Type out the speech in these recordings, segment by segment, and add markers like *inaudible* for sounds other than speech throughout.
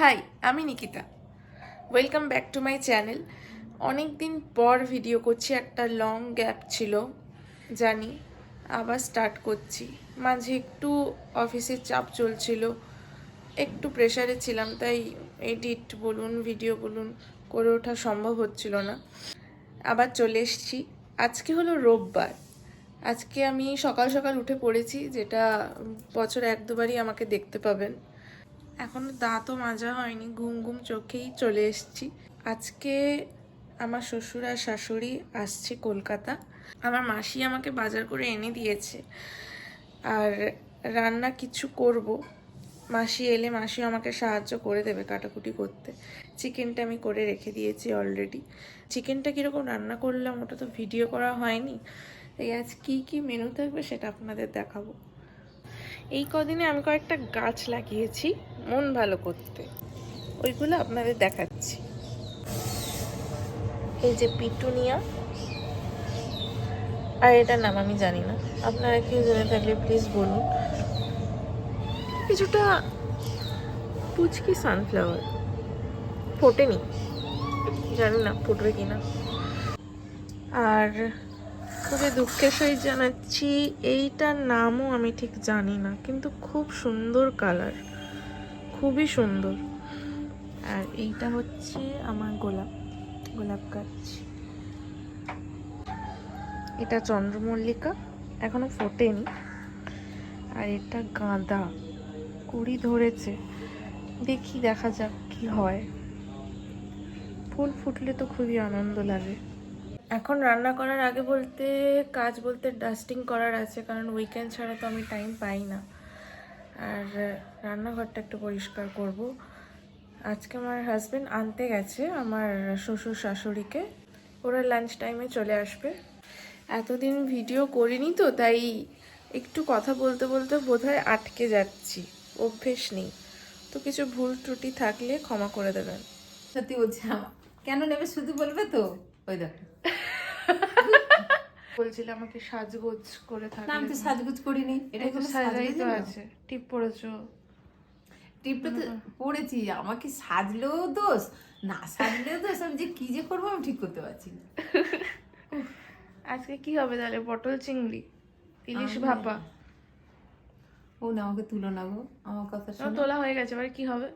High, আমি Nikita. Welcome back to my channel অনেক দিন পর ভিডিও করছি, একটা লং গ্যাপ ছিল, জানি, আবার স্টার্ট করছি। মাঝে একটু অফিসের চাপ চলছিল, একটু প্রেশারে ছিলাম, তাই এডিট বলুন ভিডিও বলুন, করে ওঠা সম্ভব হচ্ছিল না। আবার চলে এসছি। আজকে হলো রোববার। আজকে আমি সকাল সকাল উঠে পড়েছি, যেটা বছর এক দুবারই আমাকে দেখতে পাবেন। এখনও দাঁতও মাজা হয়নি, ঘুম ঘুম চোখেই চলে এসেছি। আজকে আমার শ্বশুর আর শাশুড়ি আসছে কলকাতা। আমার মাসি আমাকে বাজার করে এনে দিয়েছে। আর রান্না কিছু করব। মাসি এলে মাসিও আমাকে সাহায্য করে দেবে কাটাকুটি করতে। চিকেনটা আমি করে রেখে দিয়েছি অলরেডি চিকেনটা কীরকম রান্না করলাম ওটা তো ভিডিও করা হয়নি। তাই আজ কী কী মেনু থাকবে সেটা আপনাদের দেখাবো। এই কদিনে আমি কয়েকটা গাছ লাগিয়েছি। মন ভালো করতে? ওইগুলো আপনাদের দেখাচ্ছি। এই যে পিটুনিয়া। আর এটার নাম আমি জানি না। আপনারা কেউ জেনে থাকলে প্লিজ বলুন। কিছুটা পুচকি সানফ্লাওয়ার ফোটেনি। জানি না ফুটবে কিনা। আর খুবই দুঃখের সহিত জানাচ্ছি, এইটার নামও আমি ঠিক জানি না, কিন্তু খুব সুন্দর কালার খুবই সুন্দর। আর এইটা হচ্ছে আমার গোলাপ গোলাপ গাছ। এটা চন্দ্রমল্লিকা, এখনও ফোটেনি। আর এটা গাঁদা, কুড়ি ধরেছে। দেখি দেখা যাক কি হয়। ফুল ফুটলে তো খুবই আনন্দ লাগে। এখন রান্না করার আগে বলতে, কাজ বলতে ডাস্টিং করার আছে, কারণ উইকেন্ড ছাড়া তো আমি টাইম পাই না। আর রান্নাঘরটা একটু পরিষ্কার করব। আজকে আমার হাজবেন্ড আনতে গেছে আমার শ্বশুর শাশুড়িকে। ওরা লাঞ্চ টাইমে চলে আসবে। এতদিন ভিডিও করিনি তো, তাই একটু কথা বলতে বলতে বোধহয় আটকে যাচ্ছি। অভ্যেস নেই। তো কিছু ভুল ত্রুটি থাকলে ক্ষমা করে দেবেন। সত্যি বলছি কেন নেবে শুধু বলবে তো? ওই দেখো। বলছিল আমাকে সাজগোজ করে না আমি তো সাজগুজ করিনি। এটা তো সাজাই তো আছে। টিপ পড়েছো টিপটা তো পড়েছি আমাকে সাজলেও দোষ না সাজলেও দোষ আমি যে কি যে করব আমি ঠিক করতে পারছি না। *laughs* আজকে কি হবে তাহলে? পটল চিংড়ি? ইলিশ ভাপা? ও না আমাকে তুলো না গো। আমার কথা শোনো। তোলা হয়ে গেছে এবার কি হবে?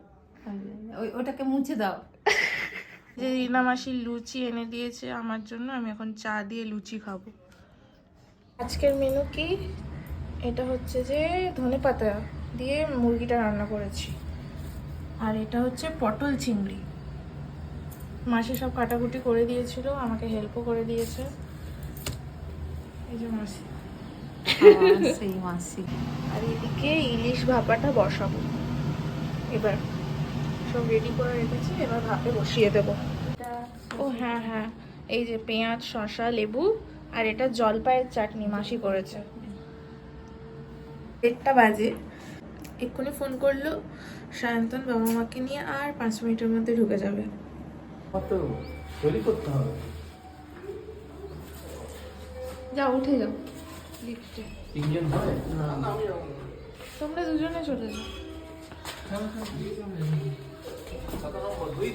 ওই ওটাকে মুছে দাও। *laughs* যে রিনা মাসি লুচি এনে দিয়েছে আমার জন্য আমি এখন চা দিয়ে লুচি খাব। আজকের মেনু কি? এটা হচ্ছে যে ধনে পাতা দিয়ে মুরগিটা রান্না করেছি। আর এটা হচ্ছে পটল চিংড়ি। মাসি সব কাটাকুটি করে দিয়েছিল আমাকে হেল্পও করে দিয়েছে। এই যে মাসি। সেই মাসি। আর এদিকে ইলিশ ভাপাটা বসাবো। এবার সব রেডি করে রেখেছি এবার ভাপে বসিয়ে দেবো। ও হ্যাঁ হ্যাঁ। এই যে পেঁয়াজ শসা লেবু আর এটা জলপাইয়ের চাটনি মাসি করেছে। দেড়টা বাজে। এক্ষুনি ফোন করল সায়ন্তন বাবা মাকে নিয়ে আর পাঁচ মিনিটের মধ্যে ঢুকে যাবে। কত? করতে হবে। যাও উঠে যাও। লিফটে। তিনজন হয়? না তোমরা দুজনে চলে যাও।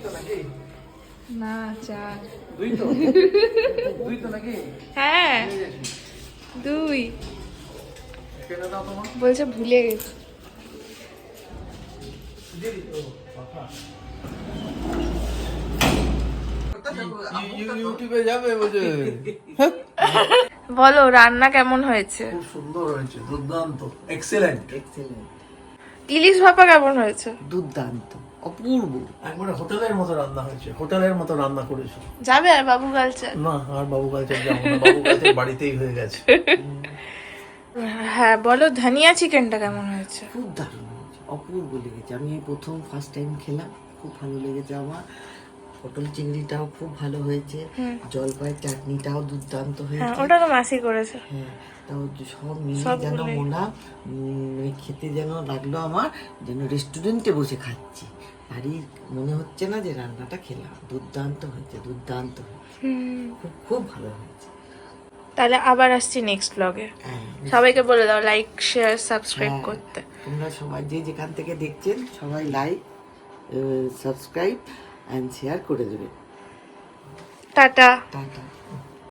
তো নাকি? না চার। দুই তো? *laughs* দুই তো নাকি? হ্যাঁ। দুই। কেন দাও তোমার। বলছে ভুলে গেছি। দিদি তো কথা ইউটিউবে যাবে বুঝে *laughs* বলো রান্না কেমন হয়েছে? খুব সুন্দর হয়েছে দুর্দান্ত এক্সেলেন্ট ইলিশ ভাপা কেমন হয়েছে? দুর্দান্ত অপূর্ব। একবারে হোটেলের মতো রান্না হয়েছে হোটেলের মতো রান্না করেছ। যাবে আর বাবু কালচার? না আর বাবু কালচার যাব না বাবু কালচার বাড়িতেই হয়ে গেছে। *laughs* হ্যাঁ বলো ধনিয়া চিকেনটা কেমন হয়েছে? খুব দারুণ হয়েছে অপূর্ব লেগেছে। আমি এই প্রথম ফার্স্ট টাইম খেলাম খুব ভালো লেগেছে আমার। পটল চিংড়িটাও খুব ভালো হয়েছে জলপাই চাটনিটাও দুর্দান্ত হ্যাঁ হয়েছে ওটা তো মাসি করেছে। হ্যাঁ তাও সব মিলিয়ে যেন মোনা খেতে যেন লাগল আমার যেন রেস্টুরেন্টে বসে খাচ্ছি। বাড়ির মনে হচ্ছে না যে রান্নাটা খেলাম দুর্দান্ত হয়েছে দুর্দান্ত হয়েছে। খুব খুব ভালো হয়েছে। তাহলে আবার আসছি নেক্সট ব্লগে হ্যাঁ সবাইকে বলে দাও লাইক শেয়ার সাবস্ক্রাইব। করতে। তোমরা সবাই যে যেখান থেকে দেখছেন সবাই লাইক সাবস্ক্রাইব অ্যান্ড শেয়ার করে দেবে। টাটা। টাটা।